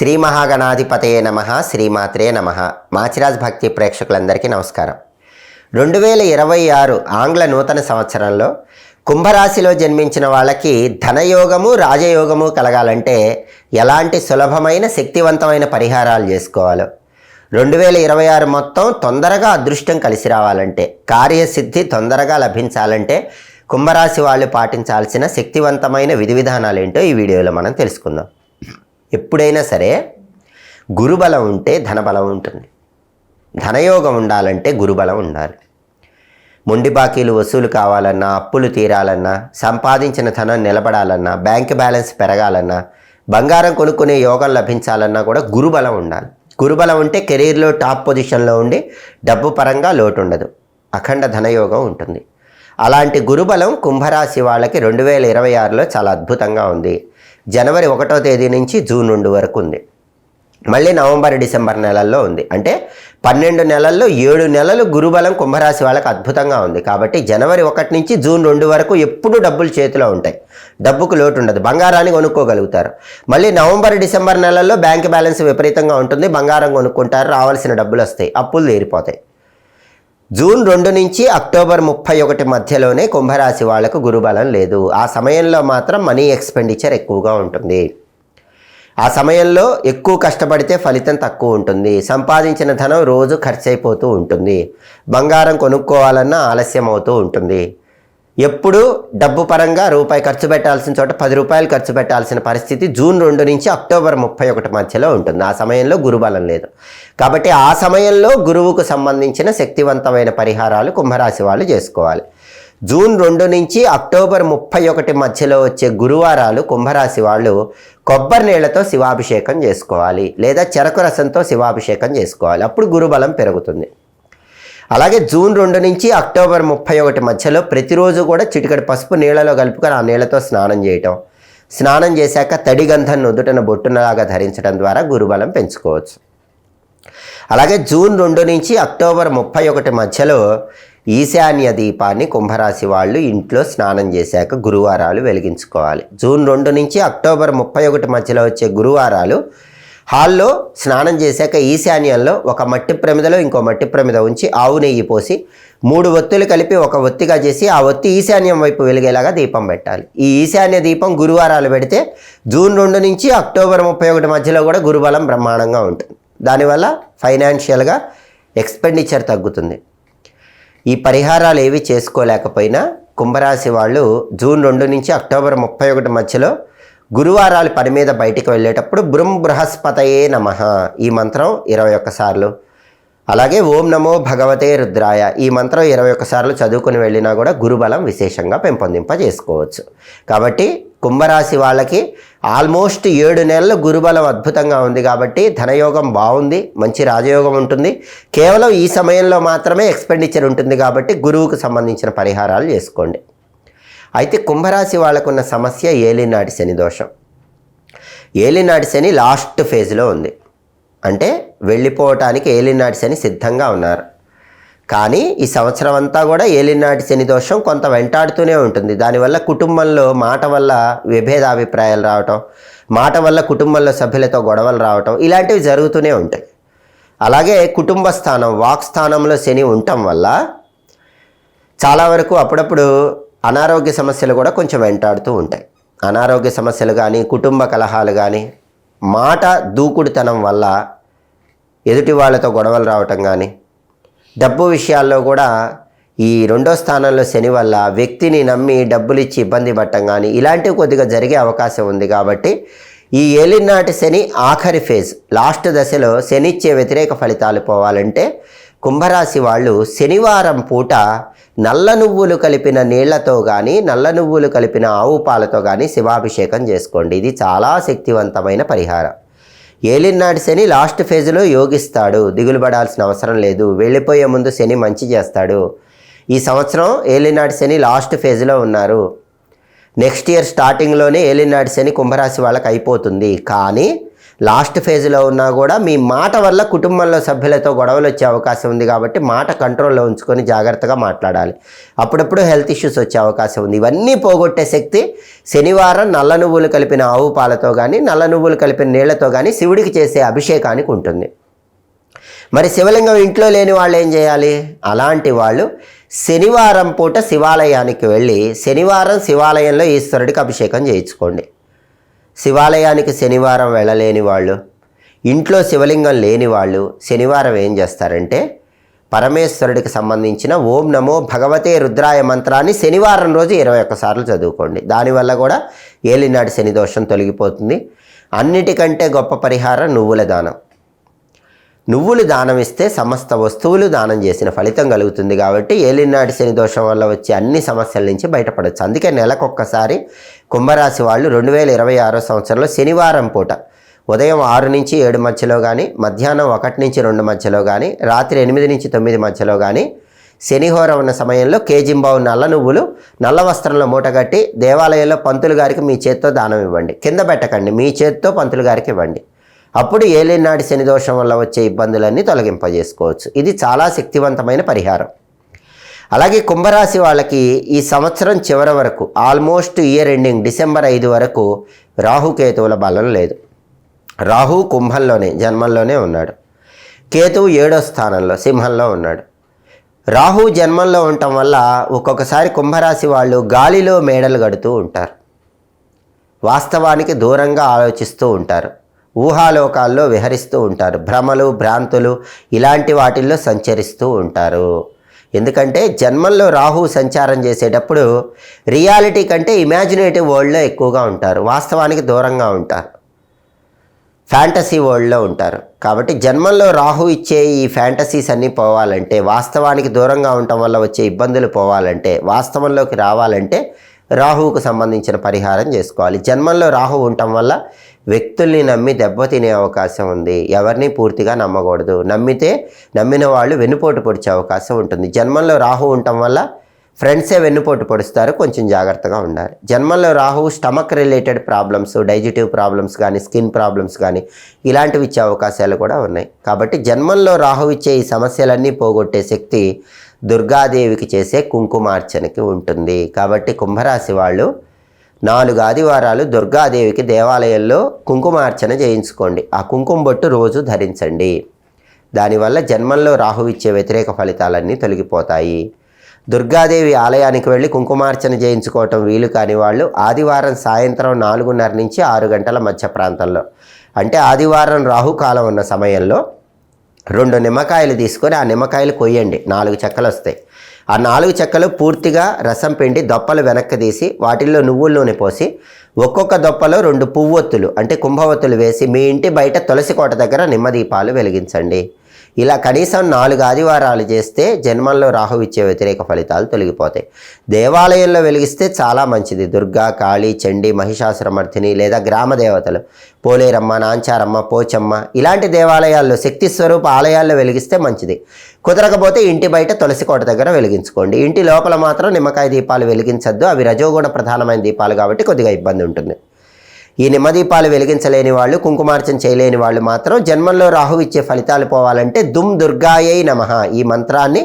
శ్రీ మహాగణాధిపతయే నమ శ్రీమాత్రే నమ. మాచిరాజ్ భక్తి ప్రేక్షకులందరికీ నమస్కారం. రెండు వేల ఇరవై ఆరు ఆంగ్ల నూతన సంవత్సరంలో కుంభరాశిలో జన్మించిన వాళ్ళకి ధనయోగము రాజయోగము కలగాలంటే ఎలాంటి సులభమైన శక్తివంతమైన పరిహారాలు చేసుకోవాలో. రెండు వేల ఇరవై ఆరు మొత్తం తొందరగా అదృష్టం కలిసి రావాలంటే కార్యసిద్ధి తొందరగా లభించాలంటే కుంభరాశి వాళ్ళు పాటించాల్సిన శక్తివంతమైన విధి విధానాలు ఏంటో ఈ వీడియోలో మనం తెలుసుకుందాం. ఎప్పుడైనా సరే గురుబలం ఉంటే ధనబలం ఉంటుంది. ధనయోగం ఉండాలంటే గురుబలం ఉండాలి. మొండి బాకీలు వసూలు కావాలన్నా అప్పులు తీరాలన్నా సంపాదించిన ధనం నిలబడాలన్నా బ్యాంక్ బ్యాలెన్స్ పెరగాలన్నా బంగారం కొనుక్కునే యోగం లభించాలన్నా కూడా గురుబలం ఉండాలి. గురుబలం ఉంటే కెరీర్లో టాప్ పొజిషన్లో ఉండి డబ్బు పరంగా లోటు ఉండదు అఖండ ధనయోగం ఉంటుంది. అలాంటి గురుబలం కుంభరాశి వాళ్ళకి రెండు వేల ఇరవై ఆరులో చాలా అద్భుతంగా ఉంది. జనవరి ఒకటో తేదీ నుంచి జూన్ రెండు వరకు ఉంది. మళ్ళీ నవంబర్ డిసెంబర్ నెలల్లో ఉంది. అంటే పన్నెండు నెలల్లో ఏడు నెలలు గురుబలం కుంభరాశి వాళ్ళకి అద్భుతంగా ఉంది. కాబట్టి జనవరి ఒకటి నుంచి జూన్ రెండు వరకు ఎప్పుడు డబ్బులు చేతిలో ఉంటాయి. డబ్బుకు లోటు ఉండదు. బంగారాన్ని కొనుక్కోగలుగుతారు. మళ్ళీ నవంబర్ డిసెంబర్ నెలల్లో బ్యాంక్ బ్యాలెన్స్ విపరీతంగా ఉంటుంది. బంగారం కొనుక్కుంటారు. రావాల్సిన డబ్బులు వస్తాయి. అప్పులు తీరిపోతాయి. జూన్ రెండు నుంచి అక్టోబర్ ముప్పై ఒకటి మధ్యలోనే కుంభరాశి వాళ్ళకు గురుబలం లేదు. ఆ సమయంలో మాత్రం మనీ ఎక్స్పెండిచర్ ఎక్కువగా ఉంటుంది. ఆ సమయంలో ఎక్కువ కష్టపడితే ఫలితం తక్కువ ఉంటుంది. సంపాదించిన ధనం రోజు ఖర్చు అయిపోతూ ఉంటుంది. బంగారం కొనుక్కోవాలన్నా ఆలస్యం అవుతూ ఉంటుంది. ఎప్పుడు డబ్బు పరంగా రూపాయి ఖర్చు పెట్టాల్సిన చోట పది రూపాయలు ఖర్చు పెట్టాల్సిన పరిస్థితి జూన్ రెండు నుంచి అక్టోబర్ ముప్పై ఒకటి మధ్యలో ఉంటుంది. ఆ సమయంలో గురుబలం లేదు. కాబట్టి ఆ సమయంలో గురువుకు సంబంధించిన శక్తివంతమైన పరిహారాలు కుంభరాశి వాళ్ళు చేసుకోవాలి. జూన్ రెండు నుంచి అక్టోబర్ ముప్పై ఒకటి మధ్యలో వచ్చే గురువారాలు కుంభరాశి వాళ్ళు కొబ్బరి నీళ్ళతో శివాభిషేకం చేసుకోవాలి. లేదా చెరకు రసంతో శివాభిషేకం చేసుకోవాలి. అప్పుడు గురుబలం పెరుగుతుంది. అలాగే జూన్ రెండు నుంచి అక్టోబర్ ముప్పై ఒకటి మధ్యలో ప్రతిరోజు కూడా చిటికడి పసుపు నీళ్ళలో కలుపుకొని ఆ నీళ్ళతో స్నానం చేయటం. స్నానం చేశాక తడి గంధం నుదుటన బొట్టునలాగా ధరించడం ద్వారా గురుబలం పెంచుకోవచ్చు. అలాగే జూన్ రెండు నుంచి అక్టోబర్ ముప్పై ఒకటి మధ్యలో ఈశాన్య దీపాన్ని కుంభరాశి వాళ్ళు ఇంట్లో స్నానం చేశాక గురువారాలు వెలిగించుకోవాలి. జూన్ రెండు నుంచి అక్టోబర్ ముప్పై ఒకటి మధ్యలో వచ్చే గురువారాలు హాల్లో స్నానం చేశాక ఈశాన్యంలో ఒక మట్టి ప్రమిదలో ఇంకో మట్టి ప్రమిద ఉంచి ఆవు నెయ్యి పోసి మూడు ఒత్తులు కలిపి ఒక ఒత్తిగా చేసి ఆ ఒత్తి ఈశాన్యం వైపు వెలిగేలాగా దీపం పెట్టాలి. ఈ ఈశాన్య దీపం గురువారాలు పెడితే జూన్ రెండు నుంచి అక్టోబర్ ముప్పై ఒకటి మధ్యలో కూడా గురుబలం బ్రహ్మాండంగా ఉంటుంది. దానివల్ల ఫైనాన్షియల్గా ఎక్స్పెండిచర్ తగ్గుతుంది. ఈ పరిహారాలు ఏవి చేసుకోలేకపోయినా కుంభరాశి వాళ్ళు జూన్ రెండు నుంచి అక్టోబర్ ముప్పై ఒకటి మధ్యలో గురువారాలు పని మీద బయటికి వెళ్ళేటప్పుడు బృం బృహస్పతయే నమ. ఈ మంత్రం ఇరవై ఒక్కసార్లు అలాగే ఓం నమో భగవతే రుద్రాయ. ఈ మంత్రం ఇరవై ఒక్కసార్లు చదువుకుని వెళ్ళినా కూడా గురుబలం విశేషంగా పెంపొందింప చేసుకోవచ్చు కాబట్టి కుంభరాశి వాళ్ళకి ఆల్మోస్ట్ ఏడు నెలలు గురుబలం అద్భుతంగా ఉంది కాబట్టి ధనయోగం బాగుంది మంచి రాజయోగం ఉంటుంది. కేవలం ఈ సమయంలో మాత్రమే ఎక్స్పెండిచర్ ఉంటుంది కాబట్టి గురువుకు సంబంధించిన పరిహారాలు చేసుకోండి. అయితే కుంభరాశి వాళ్ళకున్న సమస్య ఏలినాటి శని దోషం. ఏలినాటి శని లాస్ట్ ఫేజ్లో ఉంది. అంటే వెళ్ళిపోవటానికి ఏలినాటి శని సిద్ధంగా ఉన్నారు. కానీ ఈ సంవత్సరం అంతా కూడా ఏలినాటి శని దోషం కొంత వెంటాడుతూనే ఉంటుంది. దానివల్ల కుటుంబంలో మాట వల్ల విభేదాభిప్రాయాలు రావటం మాట వల్ల కుటుంబంలో సభ్యులతో గొడవలు రావటం ఇలాంటివి జరుగుతూనే ఉంటాయి. అలాగే కుటుంబ స్థానం వాక్ స్థానంలో శని ఉండటం వల్ల చాలా వరకు అప్పుడప్పుడు అనారోగ్య సమస్యలు కూడా కొంచెం వెంటాడుతూ ఉంటాయి. అనారోగ్య సమస్యలు కానీ కుటుంబ కలహాలు కానీ మాట దూకుడుతనం వల్ల ఎదుటి వాళ్ళతో గొడవలు రావటం కానీ డబ్బు విషయాల్లో కూడా ఈ రెండో స్థానంలో శని వల్ల వ్యక్తిని నమ్మి డబ్బులు ఇచ్చి ఇబ్బంది పడటం కానీ ఇలాంటివి కొద్దిగా జరిగే అవకాశం ఉంది కాబట్టి ఈ ఏలినాటి శని ఆఖరి ఫేజ్ లాస్ట్ దశలో శనిచ్చే వ్యతిరేక ఫలితాలు పోవాలంటే కుంభరాశి వాళ్ళు శనివారం పూట నల్ల నువ్వులు కలిపిన నీళ్ళతో కానీ నల్ల నువ్వులు కలిపిన ఆవు పాలతో కానీ శివాభిషేకం చేసుకోండి. ఇది చాలా శక్తివంతమైన పరిహారం. ఏలినాటి శని లాస్ట్ ఫేజ్లో యోగిస్తాడు. దిగులు పడాల్సిన అవసరం లేదు. వెళ్ళిపోయే ముందు శని మంచి చేస్తాడు. ఈ సంవత్సరం ఏలినాటి శని లాస్ట్ ఫేజ్లో ఉన్నారు. నెక్స్ట్ ఇయర్ స్టార్టింగ్లోనే ఏలినాటి శని కుంభరాశి వాళ్ళకి అయిపోతుంది. కానీ లాస్ట్ ఫేజ్లో ఉన్నా కూడా మీ మాట వల్ల కుటుంబంలో సభ్యులతో గొడవలు వచ్చే అవకాశం ఉంది కాబట్టి మాట కంట్రోల్లో ఉంచుకొని జాగ్రత్తగా మాట్లాడాలి. అప్పుడప్పుడు హెల్త్ ఇష్యూస్ వచ్చే అవకాశం ఉంది. ఇవన్నీ పోగొట్టే శక్తి శనివారం నల్ల నువ్వులు కలిపిన ఆవు పాలతో కానీ నల్ల నువ్వులు కలిపిన నీళ్ళతో కానీ శివుడికి చేసే అభిషేకానికి ఉంటుంది. మరి శివలింగం ఇంట్లో లేని వాళ్ళు ఏం చేయాలి? అలాంటి వాళ్ళు శనివారం పూట శివాలయానికి వెళ్ళి శనివారం శివాలయంలో ఈశ్వరుడికి అభిషేకం చేయించుకోండి. శివాలయానికి శనివారం వెళ్ళలేని వాళ్ళు ఇంట్లో శివలింగం లేని వాళ్ళు శనివారం ఏం చేస్తారంటే పరమేశ్వరుడికి సంబంధించిన ఓం నమో భగవతే రుద్రాయ మంత్రాన్ని శనివారం రోజు ఇరవై ఒక్కసార్లు చదువుకోండి. దానివల్ల కూడా ఏలినాటి శని దోషం తొలగిపోతుంది. అన్నిటికంటే గొప్ప పరిహారం నువ్వుల దానం. నువ్వులు దానం ఇస్తే సమస్త వస్తువులు దానం చేసిన ఫలితం కలుగుతుంది కాబట్టి ఏలినాటి శని దోషం వల్ల వచ్చే అన్ని సమస్యల నుంచి బయటపడవచ్చు అందుకే నెలకొక్కసారి కుంభరాశి వాళ్ళు రెండు వేల ఇరవై ఆరో సంవత్సరంలో శనివారం పూట ఉదయం ఆరు నుంచి ఏడు మధ్యలో కానీ మధ్యాహ్నం ఒకటి నుంచి రెండు మధ్యలో కానీ రాత్రి ఎనిమిది నుంచి తొమ్మిది మధ్యలో కానీ శనిహోరం ఉన్న సమయంలో కేజింబావు నల్ల నువ్వులు నల్ల వస్త్రంలో మూటగట్టి దేవాలయంలో పంతులు గారికి మీ చేత్తో దానం ఇవ్వండి. కింద పెట్టకండి. మీ చేత్తో పంతులు గారికి ఇవ్వండి. అప్పుడు ఏలినాటి శని దోషం వల్ల వచ్చే ఇబ్బందులన్నీ తొలగింపజేసుకోవచ్చు. ఇది చాలా శక్తివంతమైన పరిహారం. అలాగే కుంభరాశి వాళ్ళకి ఈ సంవత్సరం చివరి వరకు ఆల్మోస్ట్ ఇయర్ ఎండింగ్ డిసెంబర్ ఐదు వరకు రాహుకేతువుల బలం లేదు. రాహు కుంభంలోనే జన్మంలోనే ఉన్నాడు. కేతువు ఏడో స్థానంలో సింహంలో ఉన్నాడు. రాహు జన్మంలో ఉండటం వల్ల ఒక్కొక్కసారి కుంభరాశి వాళ్ళు గాలిలో మేడలు గడుతూ ఉంటారు. వాస్తవానికి దూరంగా ఆలోచిస్తూ ఉంటారు. ఊహాలోకాల్లో విహరిస్తూ ఉంటారు. భ్రమలు భ్రాంతులు ఇలాంటి వాటిల్లో సంచరిస్తూ ఉంటారు. ఎందుకంటే జన్మంలో రాహు సంచారం చేసేటప్పుడు రియాలిటీ కంటే ఇమాజినేటివ్ వరల్డ్లో ఎక్కువగా ఉంటారు. వాస్తవానికి దూరంగా ఉంటారు. ఫ్యాంటసీ వరల్డ్లో ఉంటారు. కాబట్టి జన్మంలో రాహు ఇచ్చే ఈ ఫ్యాంటసీస్ అన్నీ పోవాలంటే వాస్తవానికి దూరంగా ఉండటం వల్ల వచ్చే ఇబ్బందులు పోవాలంటే వాస్తవంలోకి రావాలంటే రాహువుకు సంబంధించిన పరిహారం చేసుకోవాలి. జన్మంలో రాహు ఉండటం వల్ల వ్యక్తుల్ని నమ్మి దెబ్బతినే అవకాశం ఉంది. ఎవరిని పూర్తిగా నమ్మకూడదు. నమ్మితే నమ్మిన వాళ్ళు వెన్నుపోటు పొడిచే అవకాశం ఉంటుంది. జన్మంలో రాహు ఉండటం వల్ల ఫ్రెండ్సే వెన్నుపోటు పొడుస్తారు. కొంచెం జాగ్రత్తగా ఉండాలి. జన్మంలో Rahu stomach related problems digestive problems కానీ స్కిన్ ప్రాబ్లమ్స్ కానీ ఇలాంటివి ఇచ్చే అవకాశాలు కూడా ఉన్నాయి. కాబట్టి జన్మంలో రాహు ఇచ్చే ఈ సమస్యలన్నీ పోగొట్టే శక్తి దుర్గాదేవికి చేసే కుంకుమార్చనకి ఉంటుంది. కాబట్టి కుంభరాశి వాళ్ళు నాలుగు ఆదివారాలు దుర్గాదేవికి దేవాలయంలో కుంకుమార్చన చేయించుకోండి. ఆ కుంకుమ బొట్టు రోజు ధరించండి. దానివల్ల జన్మంలో రాహు ఇచ్చే వ్యతిరేక ఫలితాలన్నీ తొలగిపోతాయి. దుర్గాదేవి ఆలయానికి వెళ్ళి కుంకుమార్చన చేయించుకోవటం వీలు కాని వాళ్ళు ఆదివారం సాయంత్రం నాలుగున్నర నుంచి ఆరు గంటల మధ్య ప్రాంతంలో అంటే ఆదివారం రాహుకాలం ఉన్న సమయంలో రెండు నిమ్మకాయలు తీసుకొని ఆ నిమ్మకాయలు కొయ్యండి. నాలుగు చెక్కలు వస్తాయి ఆ నాలుగు చెక్కలు పూర్తిగా రసం పిండి దొప్పలు వెనక్కి తీసి వాటిల్లో నువ్వుల నూనె పోసి ఒక్కొక్క దొప్పలో రెండు పువ్వొత్తులు అంటే కుంభవత్తులు వేసి మీ ఇంటి బయట తులసి కోట దగ్గర నిమ్మదీపాలు వెలిగించండి. ఇలా కనీసం నాలుగు ఆదివారాలు చేస్తే జన్మంలో రాహు ఇచ్చే వ్యతిరేక ఫలితాలు తొలగిపోతాయి. దేవాలయంలో వెలిగిస్తే చాలా మంచిది. దుర్గా కాళీ చండి మహిషాసురమర్థిని లేదా గ్రామ దేవతలు. పోలేరమ్మ నాంచారమ్మ పోచమ్మ ఇలాంటి దేవాలయాల్లో శక్తి స్వరూప ఆలయాల్లో వెలిగిస్తే మంచిది. కుదరకపోతే ఇంటి బయట తులసి కోట దగ్గర వెలిగించుకోండి. ఇంటి లోపల మాత్రం నిమ్మకాయ దీపాలు వెలిగించద్దు. అవి రజోగుణ ప్రధానమైన దీపాలు కాబట్టి కొద్దిగా ఇబ్బంది ఉంటుంది. ఈ నిమ్మదీపాలు వెలిగించలేని వాళ్ళు కుంకుమార్చన చేయలేని వాళ్ళు మాత్రం జన్మంలో రాహు ఇచ్చే ఫలితాలు పోవాలంటే దుమ్ దుర్గాయై నమ. ఈ మంత్రాన్ని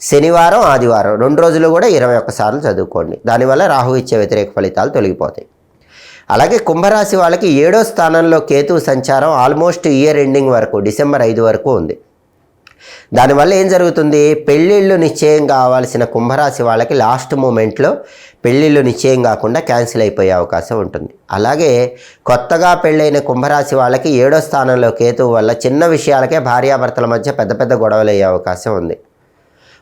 శనివారం ఆదివారం రెండు రోజులు కూడా ఇరవై ఒక్కసార్లు చదువుకోండి. దానివల్ల రాహు ఇచ్చే వ్యతిరేక ఫలితాలు తొలగిపోతాయి. అలాగే కుంభరాశి వాళ్ళకి ఏడో స్థానంలో కేతు సంచారం ఆల్మోస్ట్ ఇయర్ ఎండింగ్ వరకు డిసెంబర్ ఐదు వరకు ఉంది. దానివల్ల ఏం జరుగుతుంది? పెళ్ళిళ్ళు నిశ్చయం కావాల్సిన కుంభరాశి వాళ్ళకి లాస్ట్ మూమెంట్లో పెళ్ళిళ్ళు నిశ్చయం కాకుండా క్యాన్సిల్ అయిపోయే అవకాశం ఉంటుంది. అలాగే కొత్తగా పెళ్ళైన కుంభరాశి వాళ్ళకి ఏడో స్థానంలో కేతువు వల్ల చిన్న విషయాలకే భార్యాభర్తల మధ్య పెద్ద పెద్ద గొడవలు అయ్యే అవకాశం ఉంది.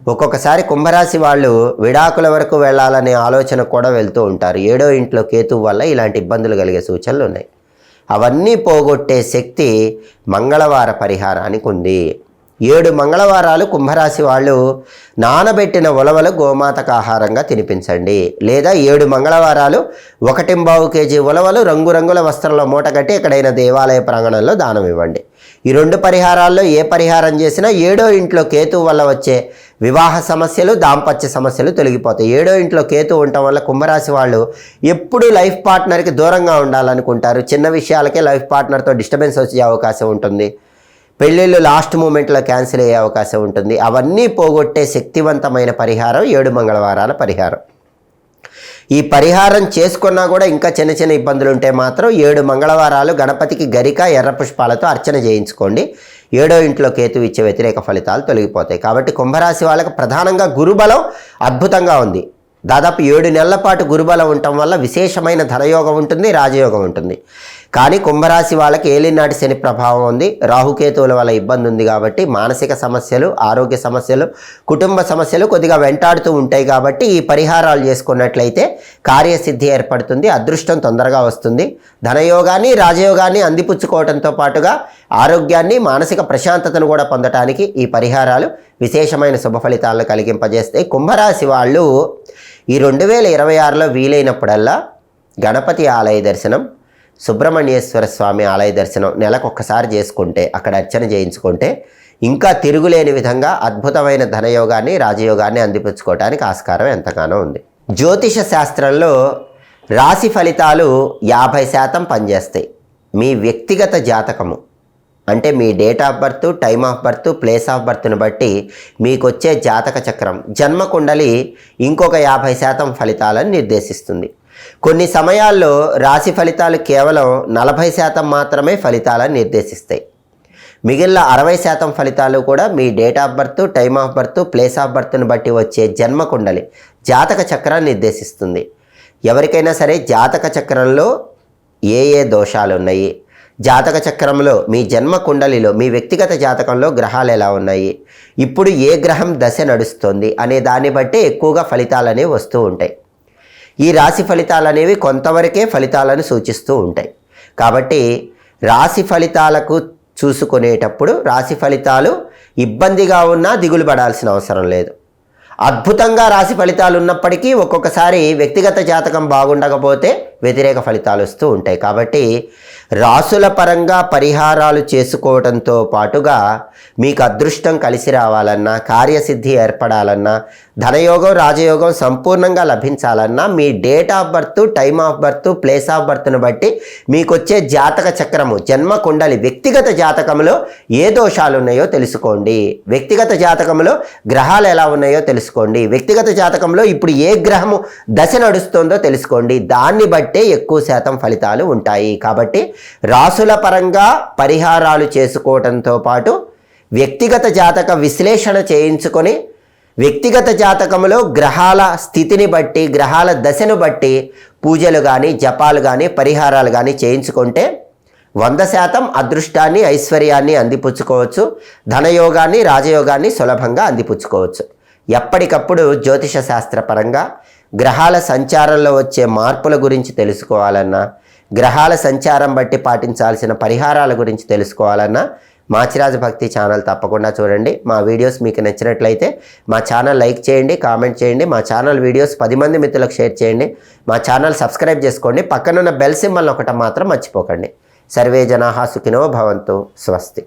ఒక్కొక్కసారి కుంభరాశి వాళ్ళు విడాకుల వరకు వెళ్ళాలనే ఆలోచన కూడా వెళ్తూ ఉంటారు. ఏడో ఇంట్లో కేతువు వల్ల ఇలాంటి ఇబ్బందులు కలిగే సూచనలు ఉన్నాయి. అవన్నీ పోగొట్టే శక్తి మంగళవార పరిహారానికి ఉంది. ఏడు మంగళవారాలు కుంభరాశి వాళ్ళు నానబెట్టిన ఉలవలు గోమాతకు ఆహారంగా తినిపించండి. లేదా ఏడు మంగళవారాలు ఒకటింబావు కేజీ ఉలవలు రంగురంగుల వస్త్రంలో మూటగట్టి ఎక్కడైనా దేవాలయ ప్రాంగణంలో దానం ఇవ్వండి. ఈ రెండు పరిహారాల్లో ఏ పరిహారం చేసినా ఏడో ఇంట్లో కేతు వల్ల వచ్చే వివాహ సమస్యలు దాంపత్య సమస్యలు తొలగిపోతాయి. ఏడో ఇంట్లో కేతు ఉండటం వల్ల కుంభరాశి వాళ్ళు ఎప్పుడు లైఫ్ పార్ట్నర్కి దూరంగా ఉండాలనుకుంటారు. చిన్న విషయాలకే లైఫ్ పార్ట్నర్తో డిస్టర్బెన్స్ వచ్చే అవకాశం ఉంటుంది. పెళ్ళిళ్ళు లాస్ట్ మూమెంట్లో క్యాన్సిల్ అయ్యే అవకాశం ఉంటుంది. అవన్నీ పోగొట్టే శక్తివంతమైన పరిహారం ఏడు మంగళవారాల పరిహారం. ఈ పరిహారం చేసుకున్నా కూడా ఇంకా చిన్న చిన్న ఇబ్బందులు ఉంటే మాత్రం ఏడు మంగళవారాలు గణపతికి గరిక ఎర్ర పుష్పాలతో అర్చన చేయించుకోండి. ఏడో ఇంట్లో కేతు ఇచ్చే వ్యతిరేక ఫలితాలు తొలగిపోతాయి. కాబట్టి కుంభరాశి వాళ్ళకి ప్రధానంగా గురుబలం అద్భుతంగా ఉంది. దాదాపు ఏడు నెలల పాటు గురుబలం ఉండటం వల్ల విశేషమైన ధనయోగం ఉంటుంది రాజయోగం ఉంటుంది. కానీ కుంభరాశి వాళ్ళకి ఏలినాటి శని ప్రభావం ఉంది. రాహుకేతువుల వల్ల ఇబ్బంది ఉంది కాబట్టి మానసిక సమస్యలు ఆరోగ్య సమస్యలు కుటుంబ సమస్యలు కొద్దిగా వెంటాడుతూ ఉంటాయి కాబట్టి ఈ పరిహారాలు చేసుకున్నట్లయితే కార్యసిద్ధి ఏర్పడుతుంది అదృష్టం తొందరగా వస్తుంది. ధనయోగాన్ని రాజయోగాన్ని అందిపుచ్చుకోవడంతో పాటుగా ఆరోగ్యాన్ని మానసిక ప్రశాంతతను కూడా పొందటానికి ఈ పరిహారాలు విశేషమైన శుభ ఫలితాలను కలిగింపజేస్తాయి. కుంభరాశి వాళ్ళు ఈ రెండు వేల ఇరవై ఆరులో వీలైనప్పుడల్లా గణపతి ఆలయ దర్శనం సుబ్రహ్మణ్యేశ్వర స్వామి ఆలయ దర్శనం నెలకొక్కసారి చేసుకుంటే అక్కడ అర్చన చేయించుకుంటే ఇంకా తిరుగులేని విధంగా అద్భుతమైన ధనయోగాన్ని రాజయోగాన్ని అందిపుచ్చుకోవడానికి ఆస్కారం ఎంతగానో ఉంది. జ్యోతిష శాస్త్రంలో రాశి ఫలితాలు యాభై శాతం పనిచేస్తాయి. మీ వ్యక్తిగత జాతకము అంటే మీ date of birth time of birth place of బర్త్ను బట్టి మీకు వచ్చే జాతక చక్రం. జన్మ కుండలి ఇంకొక యాభై శాతం ఫలితాలను నిర్దేశిస్తుంది. కొన్ని సమయాల్లో రాశి ఫలితాలు కేవలం నలభై శాతం మాత్రమే ఫలితాలను నిర్దేశిస్తాయి. మిగిలిన అరవై శాతం ఫలితాలు కూడా మీ date of birth time of birth place of బర్త్ను బట్టి వచ్చే జన్మ కుండలి జాతక చక్రాన్ని నిర్దేశిస్తుంది. ఎవరికైనా సరే జాతక చక్రంలో ఏ ఏ దోషాలు ఉన్నాయి? జాతక చక్రంలో మీ జన్మ కుండలిలో మీ వ్యక్తిగత జాతకంలో గ్రహాలు ఎలా ఉన్నాయి? ఇప్పుడు ఏ గ్రహం దశ నడుస్తుంది? అనే దాన్ని బట్టి ఎక్కువగా ఫలితాలనే వస్తూ ఉంటాయి. ఈ రాశి ఫలితాలు అనేవి కొంతవరకే ఫలితాలను సూచిస్తూ ఉంటాయి. కాబట్టి రాశి ఫలితాలకు చూసుకునేటప్పుడు రాశి ఫలితాలు ఇబ్బందిగా ఉన్నా దిగులు పడాల్సిన అవసరం లేదు. అద్భుతంగా రాశి ఫలితాలు ఉన్నప్పటికీ ఒక్కొక్కసారి వ్యక్తిగత జాతకం బాగుండకపోతే వ్యతిరేక ఫలితాలు వస్తూ ఉంటాయి. కాబట్టి రాసుల పరంగా పరిహారాలు చేసుకోవడంతో పాటుగా మీకు అదృష్టం కలిసి రావాలన్నా కార్యసిద్ధి ఏర్పడాలన్నా ధనయోగం రాజయోగం సంపూర్ణంగా లభించాలన్నా మీ date of birth time of birth place of బర్త్ను బట్టి మీకు వచ్చే జాతక చక్రము జన్మ కుండలి వ్యక్తిగత జాతకంలో ఏ దోషాలు ఉన్నాయో తెలుసుకోండి. వ్యక్తిగత జాతకంలో గ్రహాలు ఎలా ఉన్నాయో తెలుసుకోండి. వ్యక్తిగత జాతకంలో ఇప్పుడు ఏ గ్రహము దశ నడుస్తుందో తెలుసుకోండి. దాన్ని బట్టే ఎక్కువ శాతం ఫలితాలు ఉంటాయి. కాబట్టి రాసుల పరంగా పరిహారాలు చేసుకోవడంతో పాటు వ్యక్తిగత జాతక విశ్లేషణ చేయించుకొని వ్యక్తిగత జాతకంలో గ్రహాల స్థితిని బట్టి గ్రహాల దశను బట్టి పూజలు కానీ జపాలు కానీ పరిహారాలు కానీ చేయించుకుంటే వంద శాతం అదృష్టాన్ని ఐశ్వర్యాన్ని అందిపుచ్చుకోవచ్చు. ధనయోగాన్ని రాజయోగాన్ని సులభంగా అందిపుచ్చుకోవచ్చు. ఎప్పటికప్పుడు జ్యోతిష శాస్త్రపరంగా గ్రహాల సంచారంలో వచ్చే మార్పుల గురించి తెలుసుకోవాలన్నా గ్రహాల సంచారం బట్టి పాటించాల్సిన పరిహారాల గురించి తెలుసుకోవాలన్నా మాచిరాజు భక్తి ఛానల్ తప్పకుండా చూడండి. మా వీడియోస్ మీకు నచ్చినట్లయితే మా ఛానల్ లైక్ చేయండి కామెంట్ చేయండి మా ఛానల్ వీడియోస్ పది మంది మిత్రులకు షేర్ చేయండి. మా ఛానల్ సబ్స్క్రైబ్ చేసుకోండి. పక్కనున్న బెల్ సింబల్ ఒకటి మాత్రం మర్చిపోకండి. సర్వే జనాహా సుఖినో భవంతు. స్వస్తి.